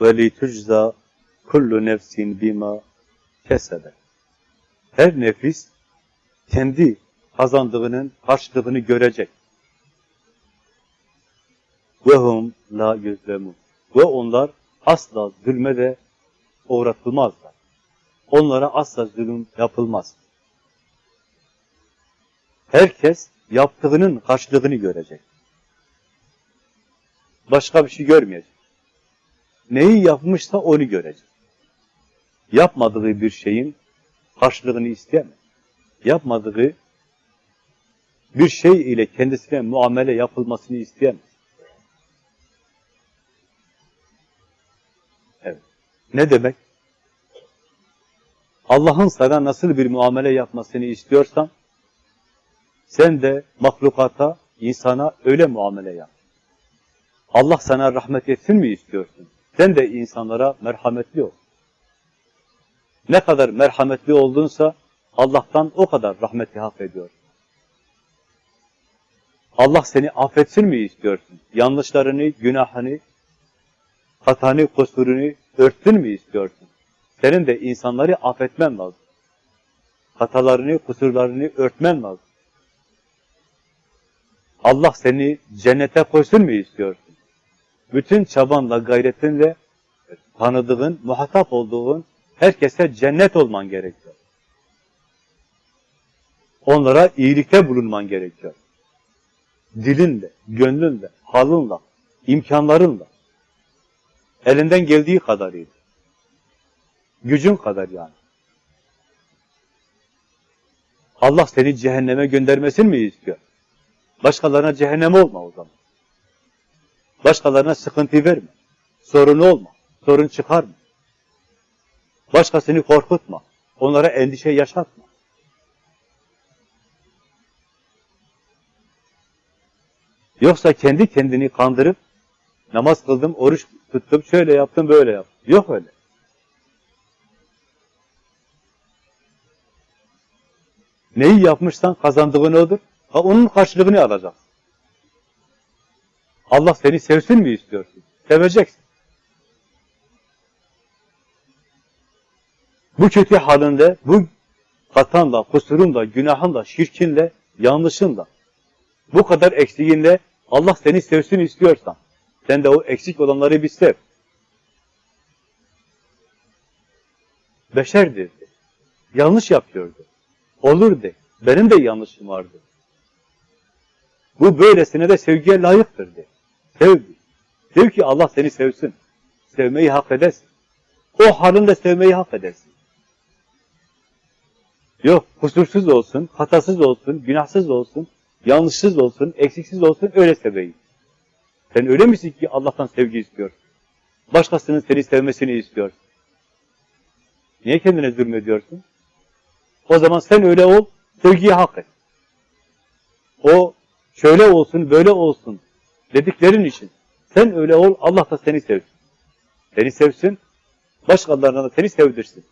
ve li tujza kullu nefsin bima kesebe. Her nefis kendi kazandığının karşılığını görecek. Ve la yuzlemun. Ve onlar asla zulme de uğratılmazlar. Onlara asla zulüm yapılmaz. Herkes yaptığının karşılığını görecek. Başka bir şey görmeyecek. Neyi yapmışsa onu görecek. Yapmadığı bir şeyin karşılığını isteyemez. Yapmadığı bir şey ile kendisine muamele yapılmasını isteyemez. Evet. Ne demek? Allah'ın sana nasıl bir muamele yapmasını istiyorsan, sen de mahlukata, insana öyle muamele yap. Allah sana rahmet etsin mi istiyorsun? Sen de insanlara merhametli ol. Ne kadar merhametli oldunsa Allah'tan o kadar rahmeti hak ediyor. Allah seni affetsin mi istiyorsun? Yanlışlarını, günahını, hatanı, kusurunu örtsün mü istiyorsun? Senin de insanları affetmen lazım. Hatalarını, kusurlarını örtmen lazım. Allah seni cennete koysun mu istiyorsun? Bütün çabanla, gayretinle tanıdığın, muhatap olduğun herkese cennet olman gerekiyor. Onlara iyilikte bulunman gerekiyor. Dilinle, gönlünle, halınla, imkanlarınla. Elinden geldiği kadarıyla. Gücün kadar yani. Allah seni cehenneme göndermesin mi istiyor? Başkalarına cehennem olma o zaman. Başkalarına sıkıntı verme. Sorun olma. Sorun çıkarma. Başkasını korkutma. Onlara endişe yaşatma. Yoksa kendi kendini kandırıp namaz kıldım, oruç tuttum, şöyle yaptım, böyle yaptım. Yok öyle. Neyi yapmışsan kazandığın odur. Ha, onun karşılığını alacaksın. Allah seni sevsin mi istiyorsun? Seveceksin. Bu kötü halinde, bu hatanla, kusurunla, günahınla, şirkinle, yanlışınla, bu kadar eksiğinle Allah seni sevsin istiyorsan, sen de o eksik olanları bir sev. Beşerdir. Yanlış yapıyordu. Olur de. Benim de yanlışım vardı. Bu böylesine de sevgiye layıktır de. Sev. Sev ki Allah seni sevsin. Sevmeyi hak edesin. O halinde sevmeyi hak edesin. Yok, kusursuz olsun, hatasız olsun, günahsız olsun, yanlışsız olsun, eksiksiz olsun, öyle seveyim. Sen öyle misin ki Allah'tan sevgi istiyor? Başkasının seni sevmesini istiyor. Niye kendine zulmediyorsun? O zaman sen öyle ol, sevgiyi hak et. O şöyle olsun, böyle olsun dediklerin için sen öyle ol, Allah da seni sevsin. Seni sevsin, başkalarına da seni sevdirsin.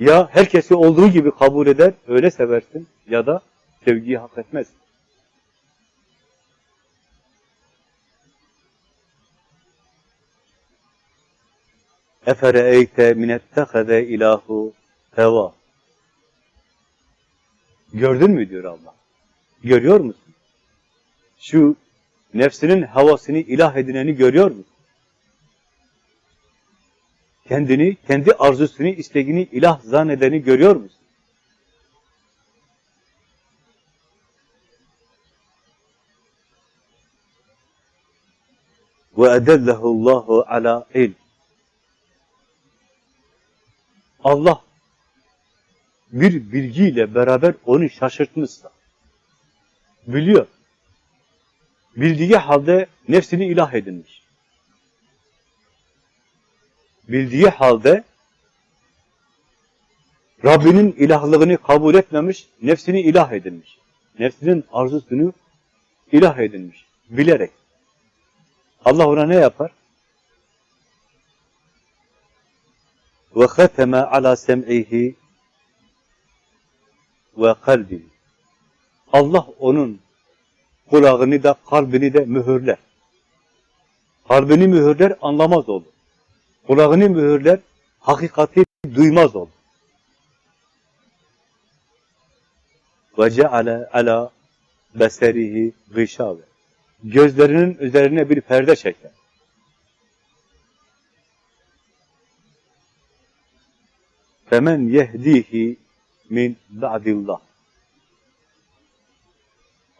Ya herkesi olduğu gibi kabul eder, öyle seversin ya da sevgiyi hak etmez. Efere eyte minettehede ilahu heva. Gördün mü diyor Allah. Görüyor musun? Şu nefsinin havasını ilah edineni görüyor musun? Kendini, kendi arzusunu, isteğini ilah zannedeni görüyor musun? Edellehu Allahu ala ilm. Allah bir bilgiyle beraber onu şaşırtmışsa, biliyor. Bildiği halde nefsini ilah edinmiş. Bildiği halde Rabbinin ilahlığını kabul etmemiş, nefsini ilah edinmiş. Nefsinin arzusunu ilah edinmiş, bilerek. Allah ona ne yapar? ve khateme ala sem'ihi ve kalbihi. Allah onun kulağını da kalbini de mühürler. Kalbini mühürler, anlamaz olur. Kulağını mühürler, hakikati duymaz olur. Ve ceale ala beserihi gışave. Gözlerinin üzerine bir perde çeker. Femen yehdihi min ba'dillah.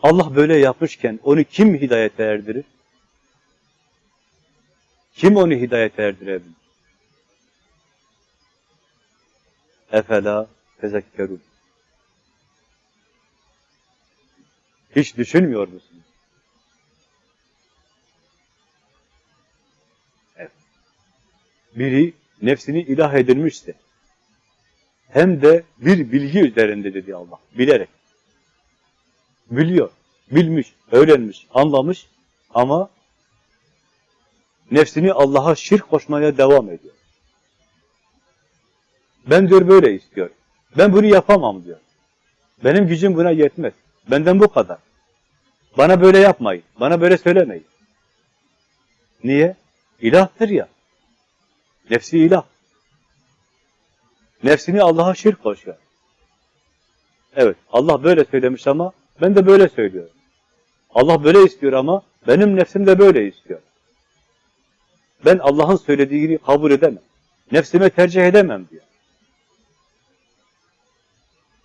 Allah böyle yapmışken onu kim hidayete erdirir? Kim onu hidayete erdirebilir? Efela tezekkerun. Hiç düşünmüyor musunuz? Evet. Biri nefsini ilah edinmişse, hem de bir bilgi üzerinde dedi Allah, bilerek. Biliyor, bilmiş, öğrenmiş, anlamış ama nefsini Allah'a şirk koşmaya devam ediyor. Ben diyor böyle istiyor. Ben bunu yapamam diyor. Benim gücüm buna yetmez. Benden bu kadar. Bana böyle yapmayın. Bana böyle söylemeyin. Niye? İlahtır ya. Nefsi ilah. Nefsini Allah'a şirk koşuyor. Evet, Allah böyle söylemiş ama ben de böyle söylüyorum. Allah böyle istiyor ama benim nefsim de böyle istiyor. Ben Allah'ın söylediğini kabul edemem. Nefsime tercih edemem diyor.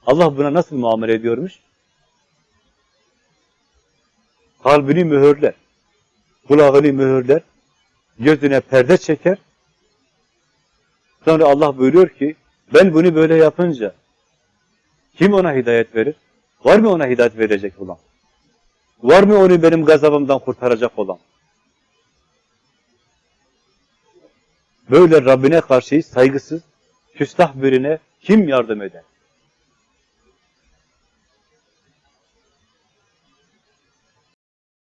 Allah buna nasıl muamele ediyormuş? Kalbini mühürler, kulağını mühürler, gözüne perde çeker. Sonra Allah buyuruyor ki, ben bunu böyle yapınca kim ona hidayet verir? Var mı ona hidayet verecek olan? Var mı onu benim gazabımdan kurtaracak olan? Böyle Rabbine karşı saygısız, küstah birine kim yardım eder?